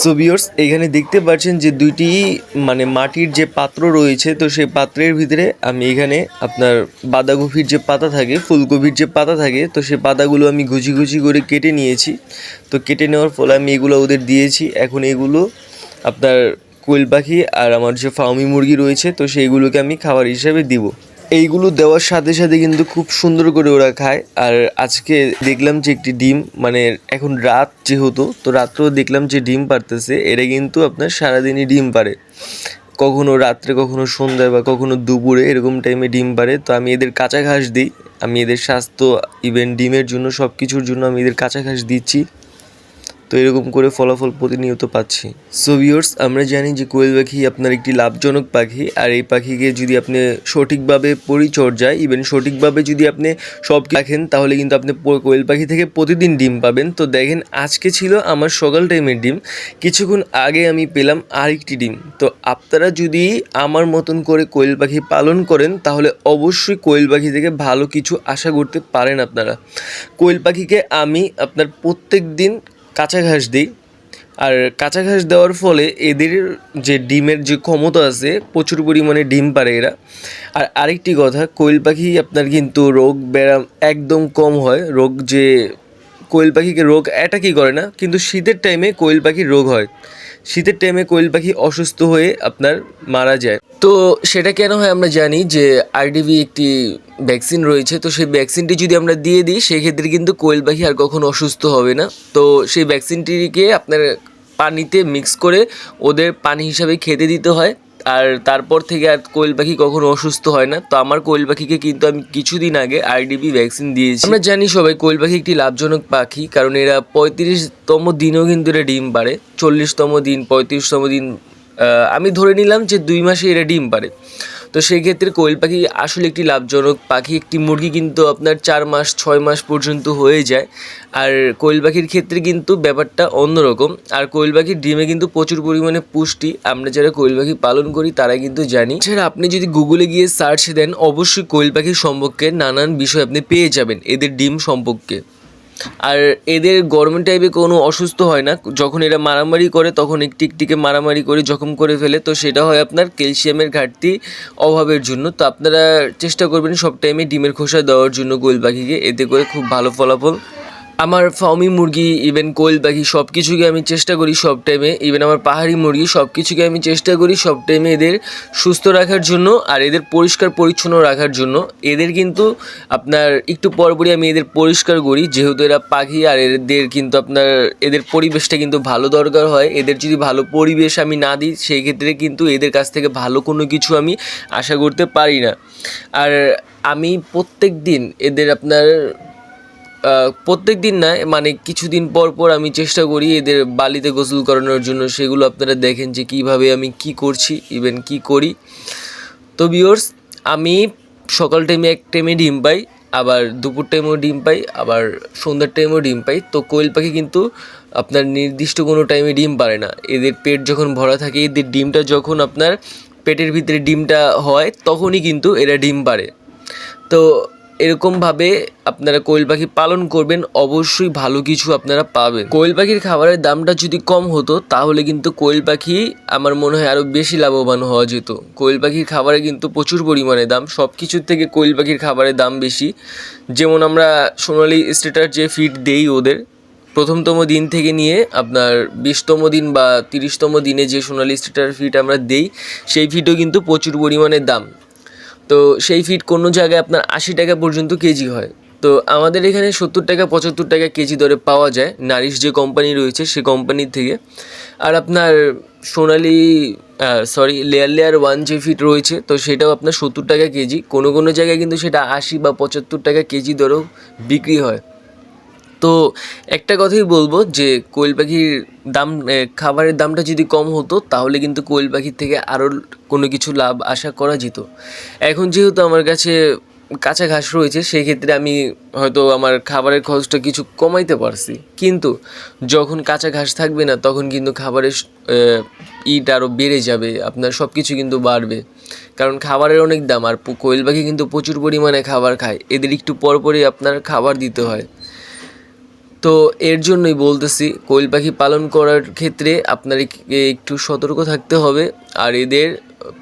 So viewers এখানে দেখতে পাচ্ছেন যে দুইটি মানে মাটির যে পাত্র রয়েছে, তো সেই পাত্রের ভিতরে আমি এখানে আপনার বাঁধাকপির যে পাতা থাকে, ফুলকপির যে পাতা থাকে, তো সেই পাতাগুলো আমি ঘুচি ঘুচি করে কেটে নিয়েছি। তো কেটে নেওয়ার ফলে আমি এগুলো ওদের দিয়েছি। এখন এগুলো আপনার কোয়েল পাখি আর আমার যে ফার্মি মুরগি রয়েছে, তো সেইগুলোকে আমি খাবার হিসাবে দিব। এইগুলো দেওয়ার সাথে সাথে কিন্তু খুব সুন্দর করে ওরা খায়। আর আজকে দেখলাম যে একটি ডিম মানে এখন রাত যেহেতু, তো রাত্রেও দেখলাম যে ডিম পারতেছে এরা কিন্তু আপনার সারাদিনই ডিম পারে। কখনো রাত্রে, কখনো সন্ধ্যায় বা কখনো দুপুরে এরকম টাইমে ডিম পারে। তো আমি এদের কাঁচা ঘাস দিই, আমি এদের স্বাস্থ্য ইভেন ডিমের জন্য সব কিছুর জন্য আমি এদের কাঁচা ঘাস দিচ্ছি। তো এরকম করে ফলাফল প্রতিনিয়ত পাচ্ছি। সো ভিউয়ার্স আমরা জানি যে কোয়েল পাখি আপনার একটি লাভজনক পাখি, আর এই পাখিকে যদি আপনি সঠিকভাবে পরিচর্যায় ইভেন সঠিকভাবে যদি আপনি সব রাখেন তাহলে কিন্তু আপনি কোয়েল পাখি থেকে প্রতিদিন ডিম পাবেন। তো দেখেন, আজকে ছিল আমার সকাল টাইমের ডিম। কিছুক্ষণ আগে আমি পেলাম আরেকটি ডিম। তো আপনারা যদি আমার মতন করে কোয়েল পাখি পালন করেন, তাহলে অবশ্যই কোয়েল পাখি থেকে ভালো কিছু আশা করতে পারেন আপনারা। কোয়েল পাখিকে আমি আপনার প্রত্যেক দিন কাঁচা ঘাস দিই। আর কাঁচা ঘাস দেওয়ার ফলে এদের যে ডিমের যে ক্ষমতা আছে, প্রচুর পরিমাণে ডিম পারে এরা। আর আরেকটি কথা, কোয়েল পাখি আপনার কিন্তু রোগ ব্যায়াম একদম কম হয়। রোগ যে, কোয়েল পাখিকে রোগ অ্যাটাকই করে না, কিন্তু শীতের টাইমে কোয়েল পাখির রোগ হয়। শীতের টাইমে কোয়েল পাখি অসুস্থ হয়ে আপনার মারা যায়। তো সেটা কেন হয় আমরা জানি যে আরডিভি একটি ভ্যাকসিন রয়েছে, তো সেই ভ্যাকসিনটি যদি আমরা দিয়ে দিই, সেক্ষেত্রে কিন্তু কোয়েল পাখি আর কখনো অসুস্থ হবে না। তো সেই ভ্যাকসিনটিকে আপনার পানিতে মিক্স করে ওদের পানি হিসাবে খেতে দিতে হয়। আর তারপর থেকে আর কোয়েল পাখি কখনো অসুস্থ হয় না। তো আমার কোয়েল পাখিকে কিন্তু আমি কিছুদিন আগে আরডিবি ভ্যাকসিন দিয়েছি। আমরা জানি সবাই কোয়েল পাখি একটি লাভজনক পাখি, কারণ এরা পঁয়ত্রিশতম দিনেও কিন্তু এরা ডিম পারে চল্লিশতম দিন, পঁয়ত্রিশতম দিন আমি ধরে নিলাম যে দুই মাসে এরা ডিম পারে তো সেই ক্ষেত্রে কোয়েল পাখি আসলে একটি লাভজনক পাখি। একটি মুরগি কিন্তু আপনার চার মাস, ছয় মাস পর্যন্ত হয়ে যায়। আর কোয়েল পাখির ক্ষেত্রে কিন্তু ব্যাপারটা অন্যরকম। আর কোয়েল পাখির ডিমে কিন্তু প্রচুর পরিমাণে পুষ্টি। আমরা যারা কোয়েল পাখি পালন করি তারা কিন্তু জানি। এছাড়া আপনি যদি গুগলে গিয়ে সার্চ দেন, অবশ্যই কোয়েল পাখির সম্পর্কে নানান বিষয় আপনি পেয়ে যাবেন, এদের ডিম সম্পর্কে। আর এদের গরমের টাইপে কোনো অসুস্থ হয় না। যখন এরা মারামারি করে, তখন একটি একটিকে মারামারি করে, জখম করে ফেলে। তো সেটা হয় আপনার ক্যালসিয়ামের ঘাটতি অভাবের জন্য। তো আপনারা চেষ্টা করবেন সব টাইমে ডিমের খোসা দেওয়ার জন্য গোল পাখিকে এতে করে খুব ভালো ফলাফল আমার ফার্মি মুরগি ইভেন কোয়েল পাখি সব কিছুকে আমি চেষ্টা করি সব টাইমে ইভেন আমার পাহাড়ি মুরগি সব কিছুকে আমি চেষ্টা করি সব টাইমে এদের সুস্থ রাখার জন্য আর এদের পরিষ্কার পরিচ্ছন্ন রাখার জন্য। এদের কিন্তু আপনার একটু পরপরই আমি এদের পরিষ্কার করি, যেহেতু এরা পাখি আর এদের কিন্তু আপনার, এদের পরিবেশটা কিন্তু ভালো দরকার হয়। এদের যদি ভালো পরিবেশ আমি না দিই সেই ক্ষেত্রে কিন্তু এদের কাছ থেকে ভালো কোনো কিছু আমি আশা করতে পারি না। আর আমি প্রত্যেক দিন এদের আপনার প্রত্যেক দিন না মানে কিছুদিন পর পর আমি চেষ্টা করি এদের বালিতে গোসল করানোর জন্য। সেগুলো আপনারা দেখেন যে কীভাবে আমি কি করছি ইভেন কি করি। তো বিয়র্স আমি সকাল টাইমে এক টাইমে ডিম পাই, আবার দুপুর টাইমেও ডিম পাই, আবার সন্ধ্যার টাইমেও ডিম পাই। তো কোয়েল পাখি কিন্তু আপনার নির্দিষ্ট কোনো টাইমে ডিম পারে না। এদের পেট যখন ভরা থাকে, এদের ডিমটা যখন আপনার পেটের ভিতরে ডিমটা হয়, তখনই কিন্তু এরা ডিম পারে। তো এরকমভাবে আপনারা কোয়েল পাখি পালন করবেন, অবশ্যই ভালো কিছু আপনারা পাবেন। কোয়েল পাখির খাবারের দামটা যদি কম হতো, তাহলে কিন্তু কোয়েল পাখি আমার মনে হয় আরও বেশি লাভবান হওয়া যেত। কোয়েল পাখির খাবারে কিন্তু প্রচুর পরিমাণে দাম সব কিছুর থেকে কোয়েল পাখির খাবারের দাম বেশি। যেমন আমরা সোনালি স্টেটার যে ফিড দেই ওদের, প্রথমতম দিন থেকে নিয়ে আপনার বিশতম দিন বা তিরিশতম দিনে যে সোনালি স্টেটার ফিড আমরা দেই, সেই ফিডও কিন্তু প্রচুর পরিমাণে দাম। তো সেই ফিড কোনো জায়গায় আপনার আশি টাকা পর্যন্ত কেজি হয়। তো আমাদের এখানে সত্তর টাকা, পঁচাত্তর টাকা কেজি দরে পাওয়া যায়। নারিশ যে কোম্পানি রয়েছে, সে কোম্পানির থেকে। আর আপনার সোনালি সরি লেয়ার লেয়ার ওয়ান যে ফিট রয়েছে, তো সেটাও আপনার সত্তর টাকা কেজি। কোনো কোনো জায়গায় কিন্তু সেটা আশি বা পঁচাত্তর টাকা কেজি দরেও বিক্রি হয়। তো একটা কথাই বলব যে কোয়েল পাখির দাম খাবারের দামটা যদি কম হতো, তাহলে কিন্তু কোয়েল পাখির থেকে আরও কোনো কিছু লাভ আশা করা যেত। এখন যেহেতু আমার কাছে কাঁচা ঘাস রয়েছে সেই ক্ষেত্রে আমি হয়তো আমার খাবারের খরচটা কিছু কমাইতে পারছি। কিন্তু যখন কাঁচা ঘাস থাকবে না, তখন কিন্তু খাবারের ইট আরও বেড়ে যাবে, আপনার সব কিছু কিন্তু বাড়বে। কারণ খাবারের অনেক দাম, আর কোয়েল পাখি কিন্তু প্রচুর পরিমাণে খাবার খায়। এদের একটু পরপরই আপনার খাবার দিতে হয়। তো এর জন্যই বলতেছি, কোয়েল পাখি পালন করার ক্ষেত্রে আপনার একটু সতর্ক থাকতে হবে, আর এদের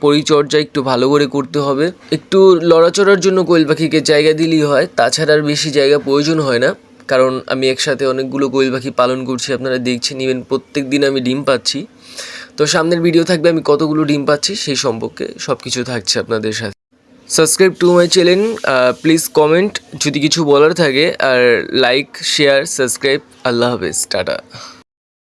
পরিচর্যা একটু ভালো করে করতে হবে। একটু লড়াচড়ার জন্য কোয়েল পাখিকে জায়গা দিলেই হয়, তাছাড়া আর বেশি জায়গা প্রয়োজন হয় না। কারণ আমি একসাথে অনেকগুলো কোয়েল পাখি পালন করছি, আপনারা দেখছেন ইভেন প্রত্যেক দিন আমি ডিম পাচ্ছি। তো সামনের ভিডিও থাকবে আমি কতগুলো ডিম পাচ্ছি, সেই সম্পর্কে সব কিছু থাকছে আপনাদের সাথে। Subscribe to my channel please comment যদি কিছু বলার থাকে, আর লাইক শেয়ার সাবস্ক্রাইব আল্লাহ হাফেজ, টাটা।